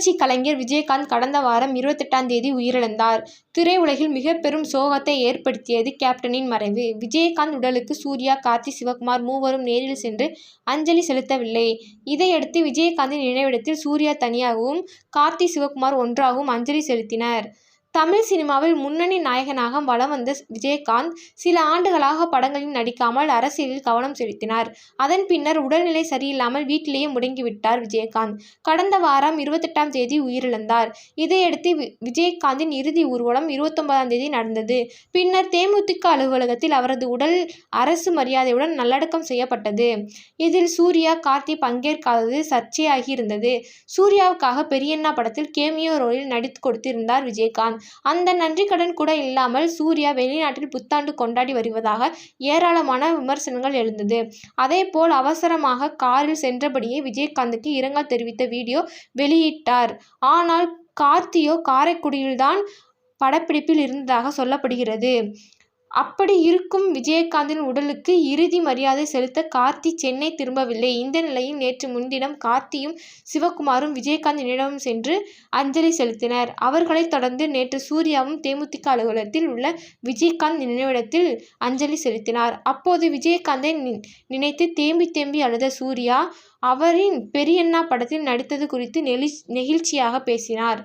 புரட்சி கலைஞர் விஜயகாந்த் கடந்த வாரம் இருபத்தெட்டாம் தேதி உயிரிழந்தார். திரையுலகில் மிக பெரும் சோகத்தை ஏற்படுத்தியது கேப்டனின் மறைவு. விஜயகாந்த் உடலுக்கு சூர்யா, கார்த்தி, சிவகுமார் மூவரும் நேரில் சென்று அஞ்சலி செலுத்தவில்லை. இதையடுத்து விஜயகாந்தின் நினைவிடத்தில் சூர்யா தனியாகவும், கார்த்தி, சிவகுமார் ஒன்றாகவும் அஞ்சலி செலுத்தினர். தமிழ் சினிமாவில் முன்னணி நாயகனாக வலம் வந்த விஜயகாந்த் சில ஆண்டுகளாக படங்களில் நடிக்காமல் அரசியலில் கவனம் செலுத்தினார். அதன் பின்னர் உடல்நிலை சரியில்லாமல் வீட்டிலேயே முடங்கிவிட்டார் விஜயகாந்த். கடந்த வாரம் இருபத்தெட்டாம் தேதி உயிரிழந்தார். இதையடுத்து விஜயகாந்தின் இறுதி ஊர்வலம் இருபத்தொன்பதாம் தேதி நடந்தது. பின்னர் தேமுதிக அலுவலகத்தில் அவரது உடல் அரசு மரியாதையுடன் நல்லடக்கம் செய்யப்பட்டது. இதில் சூர்யா, கார்த்தி பங்கேற்காதது சர்ச்சையாகி இருந்தது சூர்யாவுக்காக பெரியண்ணா படத்தில் கேமியோ ரோலில் நடித்துக் கொடுத்திருந்தார் விஜயகாந்த். அந்த நன்றிக்கடன் கூட இல்லாமல் சூர்யா வெளிநாட்டில் புத்தாண்டு கொண்டாடி வருவதாக ஏராளமான விமர்சனங்கள் எழுந்தது. அதே போல் அவசரமாக காரில் சென்றபடியே விஜயகாந்துக்கு இரங்கல் தெரிவித்த வீடியோ வெளியிட்டார். ஆனால் கார்த்தியோ காரைக்குடியில்தான் படப்பிடிப்பில் இருந்ததாக சொல்லப்படுகிறது. அப்படி இருக்கும் விஜயகாந்தின் உடலுக்கு இறுதி மரியாதை செலுத்த கார்த்தி சென்னை திரும்பவில்லை. இந்த நிலையில் நேற்று முன்தினம் கார்த்தியும், சிவகுமாரும் விஜயகாந்த் சென்று அஞ்சலி செலுத்தினர். அவர்களைத் தொடர்ந்து நேற்று சூர்யாவும் தேமுதிக அலுவலகத்தில் உள்ள விஜயகாந்த் நினைவிடத்தில் அஞ்சலி செலுத்தினார். அப்போது விஜயகாந்தை நினைத்து தேம்பி தேம்பி அழுத சூர்யா, அவரின் பெரியண்ணா படத்தில் நடித்தது குறித்து நெகிழ்ச்சியாக பேசினார்.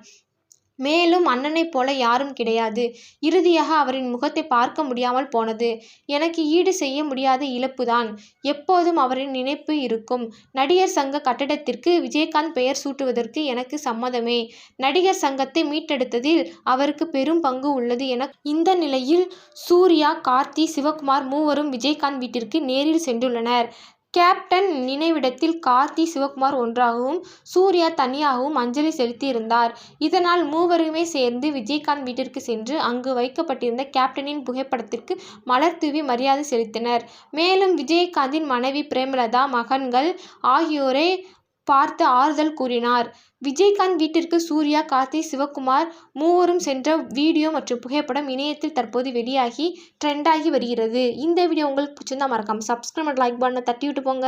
மேலும் அண்ணனைப் போல யாரும் கிடையாது. இறுதியாக அவரின் முகத்தை பார்க்க முடியாமல் போனது எனக்கு ஈடு செய்ய முடியாத இழப்பு தான். எப்போதும் அவரின் நினைப்பு இருக்கும். நடிகர் சங்க கட்டடத்திற்கு விஜயகாந்த் பெயர் சூட்டுவதற்கு எனக்கு சம்மதமே. நடிகர் சங்கத்தை மீட்டெடுத்ததில் அவருக்கு பெரும் பங்கு உள்ளது என இந்த நிலையில் சூர்யா, கார்த்தி, சிவகுமார் மூவரும் விஜயகாந்த் வீட்டிற்கு நேரில் சென்றுள்ளனர். கேப்டன் நினைவிடத்தில் கார்த்தி, சிவகுமார் ஒன்றாகவும், சூர்யா தனியாகவும் அஞ்சலி செலுத்தியிருந்தார். இதனால் மூவருமே சேர்ந்து விஜயகாந்த் வீட்டிற்கு சென்று அங்கு வைக்கப்பட்டிருந்த கேப்டனின் புகைப்படத்திற்கு மலர் தூவி மரியாதை செலுத்தினர். மேலும் விஜயகாந்தின் மனைவி பிரேமலதா, மகன்கள் ஆகியோரை பார்த்து ஆறுதல் கூறினார். விஜயகாந்த் வீட்டிற்கு சூர்யா, கார்த்தி, சிவகுமார் மூவரும் சென்ற வீடியோ மற்றும் புகைப்படம் இணையத்தில் தற்போது வெளியாகி ட்ரெண்டாகி வருகிறது. இந்த வீடியோ உங்களுக்கு பிடிச்சிருந்தா மறக்காமல் சப்ஸ்கிரைப் லைக் பண்ண தட்டி விட்டு போங்க.